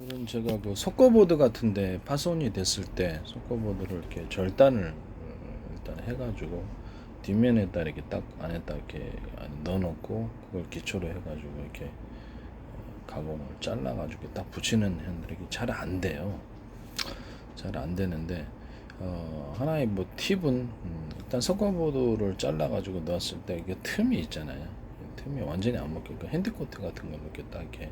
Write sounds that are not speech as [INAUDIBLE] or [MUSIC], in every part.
오늘은 제가 그 속거보드 같은데 파손이 됐을 때 속거보드를 이렇게 절단을 어, 일단 해가지고 뒷면에다 이렇게 딱 안에다 이렇게 넣어놓고 그걸 기초로 해가지고 이렇게 어, 가공을 잘라가지고 딱 붙이는 핸들이 잘 안 돼요. 잘 안 되는데 어, 하나의 뭐 팁은 음, 일단 속거보드를 잘라가지고 넣었을 때 이게 틈이 있잖아요. 틈이 완전히 안 먹히니까 핸드코트 같은 걸로 이렇게 딱 이렇게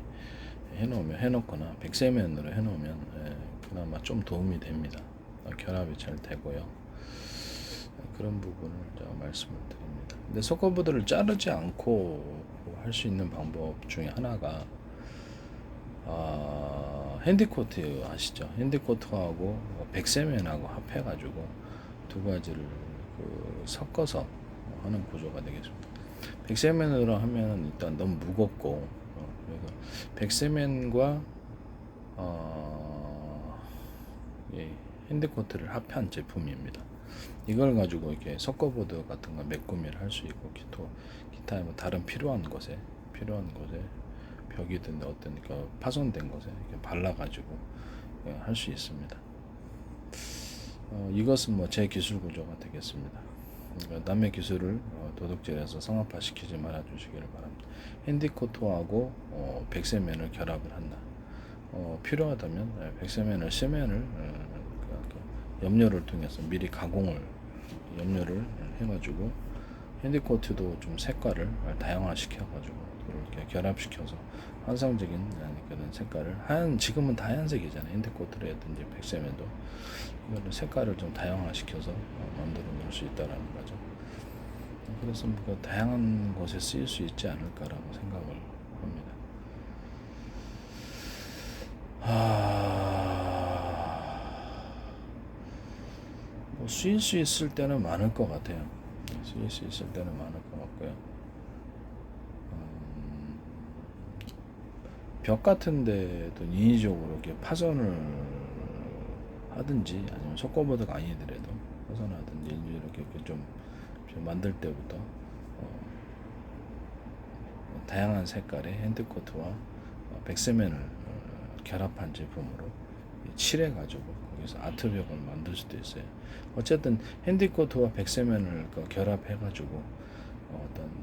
해놓으면 해놓거나 백세면으로 해놓으면 예, 그나마 좀 도움이 됩니다. 어, 결합이 잘 되고요. 예, 그런 부분을 제가 말씀을 드립니다. 근데 속거보드를 자르지 않고 할 수 있는 방법 중에 하나가 아, 핸디코트 아시죠? 핸디코트하고 백세면하고 합해가지고 두 가지를 그 섞어서 하는 구조가 되겠습니다. 백세면으로 하면 일단 너무 무겁고 어, 그래서 백세면과 어, 예, 핸드코트를 합한 제품입니다. 이걸 가지고 이렇게 석고보드 같은 거 메꾸미를 할 수 있고 기타 기타 뭐 다른 필요한 곳에 필요한 곳에 벽이든 어떤 그 파손된 곳에 이렇게 발라가지고 예, 할수 있습니다. 어, 이것은 뭐 제 기술 구조가 되겠습니다. 그러니까 남의 기술을 어, 도둑질해서 성합화 시키지 말아 주시기를 바랍니다. 핸디코트하고 어, 백세면을 결합을 한다. 어, 필요하다면 예, 백세면을 세면을 어, 그, 그 염료를 통해서 미리 가공을 염료를 해가지고 핸디코트도 좀 색깔을 다양화 시켜가지고 이렇게 결합시켜서 환상적인 그런 색깔을 하얀 지금은 다 하얀색이잖아요 핸디코트라든지 백세면도 이거를 색깔을 좀 다양화 시켜서 만들어 놓을 수 있다라는 거죠. 그래서 뭐 다양한 곳에 쓰일 수 있지 않을까라고 생각을 합니다. 아, 뭐 쓰일 수 있을 때는 많을 것 같아요. 쓰일 수 있을 때는 많을 것 같고요. 음, 벽 같은 데도 인위적으로 이렇게 파손을 하든지 아니면 속고보드가 아니더라도 파손하든지 이렇게 좀, 좀 만들 때부터 어, 다양한 색깔의 핸드코트와 어, 백세면을 어, 결합한 제품으로 칠해 가지고 거기서 아트벽을 만들 수도 있어요. 어쨌든 핸드코트와 백세면을 그 결합해 가지고 어떤 음,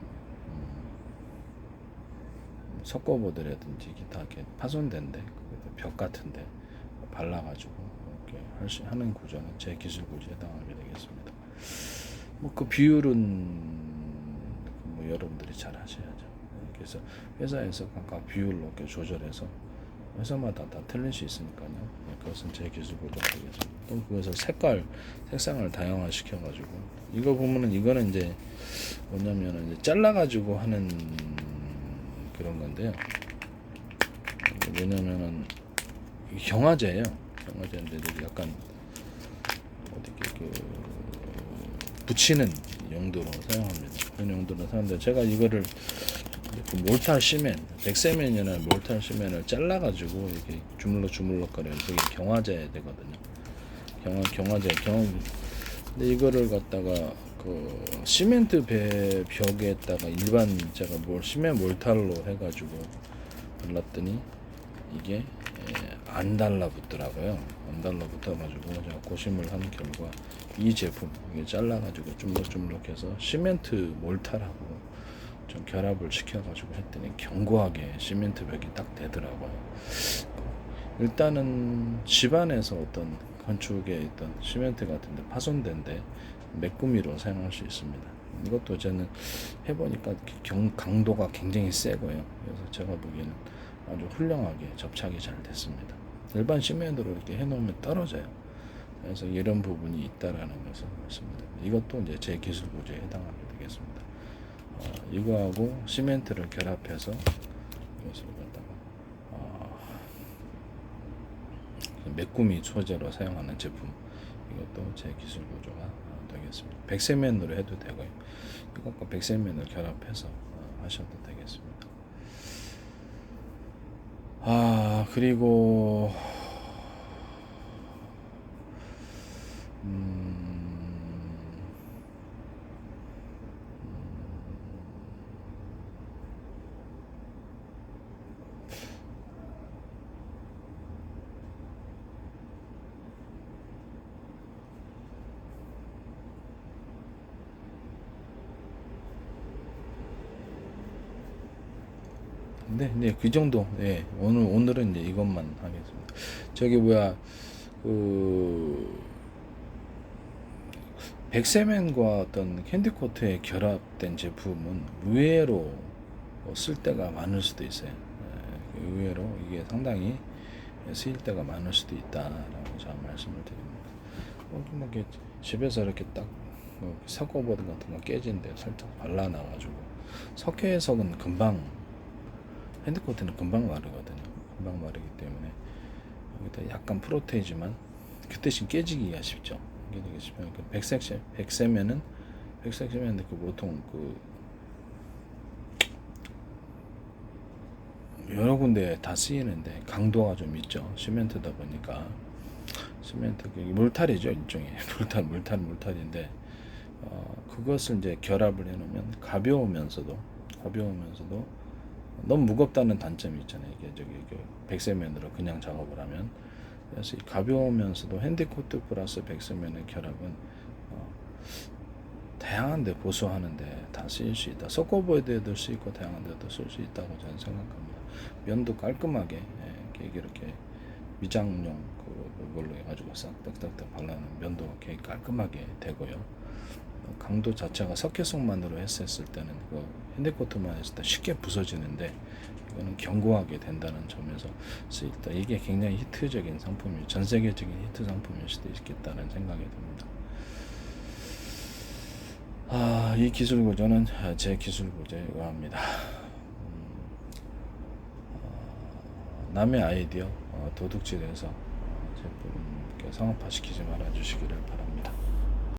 석고보드라든지 기타 이렇게 파손된데 벽 같은데 발라가지고 이렇게 할 수, 하는 구조는 제 기술 구조에 해당하게 되겠습니다. 뭐 그 비율은 뭐 여러분들이 잘 하셔야죠. 그래서 회사에서 각각 비율로 이렇게 조절해서 회사마다 다 틀릴 수 있으니까요. 네, 그것은 제 기술. 또 그래서 색깔, 색상을 다양화 시켜가지고 이거 보면은 이거는 이제 뭐냐면은 이제 잘라가지고 하는 그런 건데요. 왜냐면은 경화제예요. 경화제인데 약간 이렇게 그 붙이는 용도로 사용합니다. 그런 용도로 사용하는데 제가 이거를 그 몰탈 시멘, 백세면이나 몰탈 시멘을 잘라가지고 이렇게 주물럭 주물럭 거려서 이게 경화제 되거든요. 경화 경화제 경. 근데 이거를 갖다가 그 시멘트 배 벽에다가 일반 제가 뭘 시멘 몰탈로 해가지고 발랐더니 이게 예, 안 달라붙더라고요. 안 달라붙어가지고 제가 고심을 한 결과 이 제품 이게 잘라가지고 주물럭주물럭해서 시멘트 몰탈하고 좀 결합을 시켜가지고 했더니 견고하게 시멘트 벽이 딱 되더라고요. 일단은 집안에서 어떤 건축에 있던 시멘트 같은데 파손된데 메꾸미로 사용할 수 있습니다. 이것도 저는 해보니까 경, 강도가 굉장히 세고요. 그래서 제가 보기에는 아주 훌륭하게 접착이 잘 됐습니다. 일반 시멘트로 이렇게 해놓으면 떨어져요. 그래서 이런 부분이 있다라는 것을 말씀드립니다. 이것도 이제 제 기술 구조에 해당하게 되겠습니다. 어, 이거하고 시멘트를 결합해서 이것을 갖다가 어, 메꾸미 소재로 사용하는 제품 이것도 제 기술 구조가 어, 되겠습니다. 백세면으로 해도 되고요. 이것과 백세면을 결합해서 어, 하셔도 되겠습니다. 아 그리고 음, 네, 네, 그 정도. 예, 오늘 오늘은 이제 이것만 하겠습니다. 저기 뭐야 그 백세맨과 어떤 캔디코트의 결합된 제품은 의외로 쓸 때가 많을 수도 있어요. 예, 의외로 이게 상당히 쓰일 때가 많을 수도 있다라고 제가 말씀을 드립니다. 어, 뭐 이렇게 집에서 이렇게 딱뭐 석고보드 같은 거 깨진데 살짝 발라 놔가지고 석회석은 금방 핸드코트는 금방 마르거든요. 금방 마르기 때문에 여기다 약간 프로테이지만 그 대신 깨지기가 쉽죠. 깨지기 쉽으면 그 백색 세- 백세면은 백색 세면은 그 보통 그 여러 군데 다 쓰이는데 강도가 좀 있죠. 시멘트다 보니까 시멘트 그 물탈이죠 일종의 [LAUGHS] 물탈 물탈 물탈인데 어, 그것을 이제 결합을 해놓으면 가벼우면서도 가벼우면서도 너무 무겁다는 단점이 있잖아요. 이게 저기 그 백세면으로 그냥 작업을 하면 그래서 이 가벼우면서도 핸디코트 플러스 백세면의 결합은 어, 다양한데 보수하는데 다 쓰일 수 있다. 서커보드에도 쓰이고 다양한 데도 쓸 수 있다고 저는 생각합니다. 면도 깔끔하게 예, 이렇게 위장용 그- 그걸로 해가지고 싹 딱딱딱 발라놓으면 면도 이렇게 깔끔하게 되고요. 어, 강도 자체가 석회성만으로 했었을 때는 그 핸드코트만 했을 때 쉽게 부서지는데 이거는 견고하게 된다는 점에서 때 이게 굉장히 히트적인 상품이 전 세계적인 히트 상품일 수도 있겠다는 생각이 듭니다. 아, 이 기술 구조는 제 기술 구조에 의합니다. 음, 어, 남의 아이디어 어, 도둑질해서 어, 제품 이렇게 상업화시키지 말아 주시기를 바랍니다.